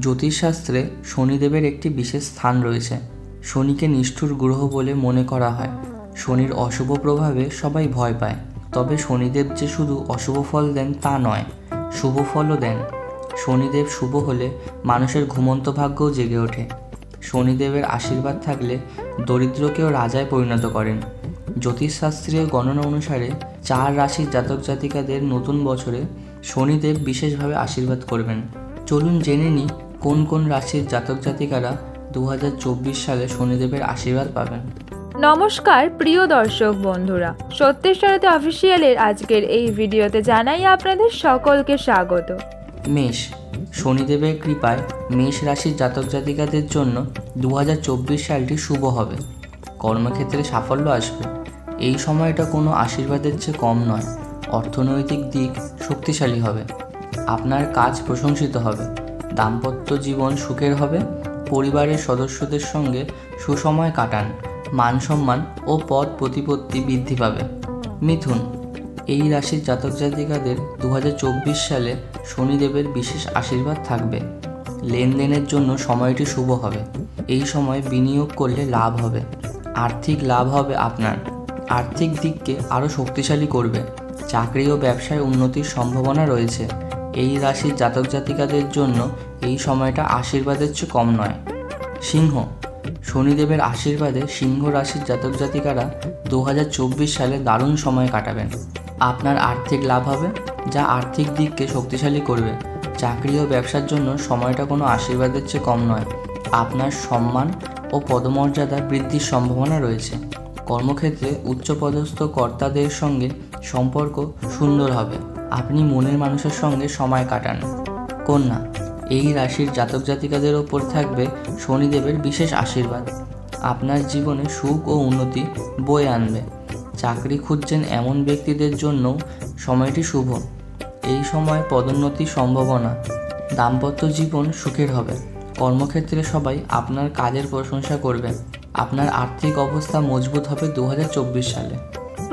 জ্যোতিষশাস্ত্রে শনিদেবের একটি বিশেষ স্থান রয়েছে। শনিকে নিষ্ঠুর গ্রহ বলে মনে করা হয়। শনির অশুভ প্রভাবে সবাই ভয় পায়। তবে শনিদেব যে শুধু অশুভ ফল দেন তা নয়, শুভ ফলও দেন। শনিদেব শুভ হলে মানুষের ঘুমন্ত ভাগ্যও জেগে ওঠে। শনিদেবের আশীর্বাদ থাকলে দরিদ্রকেও রাজায় পরিণত করেন। জ্যোতিষশাস্ত্রীয় গণনা অনুসারে চার রাশির জাতক জাতিকাদের নতুন বছরে শনিদেব বিশেষভাবে আশীর্বাদ করবেন। চলুন জেনে নিই কোন কোন রাশির জাতক জাতিকারা দু হাজার চব্বিশ সালে শনিদেবের আশীর্বাদ পাবেন। নমস্কার প্রিয় দর্শক বন্ধুরা। সত্যের সারথী অফিসিয়ালের আজকের এই ভিডিওতে জানাই আপনাদের সকলকে স্বাগত। মেষ। শনিদেবের কৃপায় মেষ রাশির জাতক জাতিকাদের জন্য দু হাজার চব্বিশ সালটি শুভ হবে। কর্মক্ষেত্রে সাফল্য আসবে। এই সময়টা কোনো আশীর্বাদের চেয়ে কম নয়। অর্থনৈতিক দিক শক্তিশালী হবে। আপনার কাজ প্রশংসিত হবে। দাম্পত্য জীবন সুখের হবে। পরিবারের সদস্যদের সঙ্গে সুসময় কাটান। মান সম্মান ও পদ প্রতিপত্তি বৃদ্ধি পাবে। মিথুন, এই রাশির জাতক জাতিকাদের দু হাজার চব্বিশ সালে শনিদেবের বিশেষ আশীর্বাদ থাকবে। লেনদেনের জন্য সময়টি শুভ হবে। এই সময় বিনিয়োগ করলে লাভ হবে। আর্থিক লাভ হবে আপনার। আর্থিক দিককে আরও শক্তিশালী করবে। চাকরি ও ব্যবসায় উন্নতির সম্ভাবনা রয়েছে। এই রাশির জাতক জাতিকাদের জন্য এই সময়টা আশীর্বাদের চেয়ে কম নয়। সিংহ, শনিদেবের আশীর্বাদে সিংহ রাশির জাতক জাতিকারা দু হাজার চব্বিশ সালে দারুণ সময় কাটাবেন। আপনার আর্থিক লাভ হবে, যা আর্থিক দিককে শক্তিশালী করবে। চাকরি ও ব্যবসার জন্য সময়টা কোনো আশীর্বাদের চেয়ে কম নয়। আপনার সম্মান ও পদমর্যাদা বৃদ্ধির সম্ভাবনা রয়েছে। কর্মক্ষেত্রে উচ্চপদস্থ কর্তাদের সঙ্গে সম্পর্ক সুন্দর হবে। আপনি মনের মানুষের সঙ্গে সময় কাটান। কন্যা, এই রাশির জাতক জাতিকাদের ওপর থাকবে শনিদেবের বিশেষ আশীর্বাদ। আপনার জীবনে সুখ ও উন্নতি বয়ে আনবে। চাকরি খুঁজছেন এমন ব্যক্তিদের জন্য সময়টি শুভ। এই সময় পদোন্নতি সম্ভাবনা। দাম্পত্য জীবন সুখের হবে। কর্মক্ষেত্রে সবাই আপনার কাজের প্রশংসা করবে। আপনার আর্থিক অবস্থা মজবুত হবে দু হাজার চব্বিশ সালে।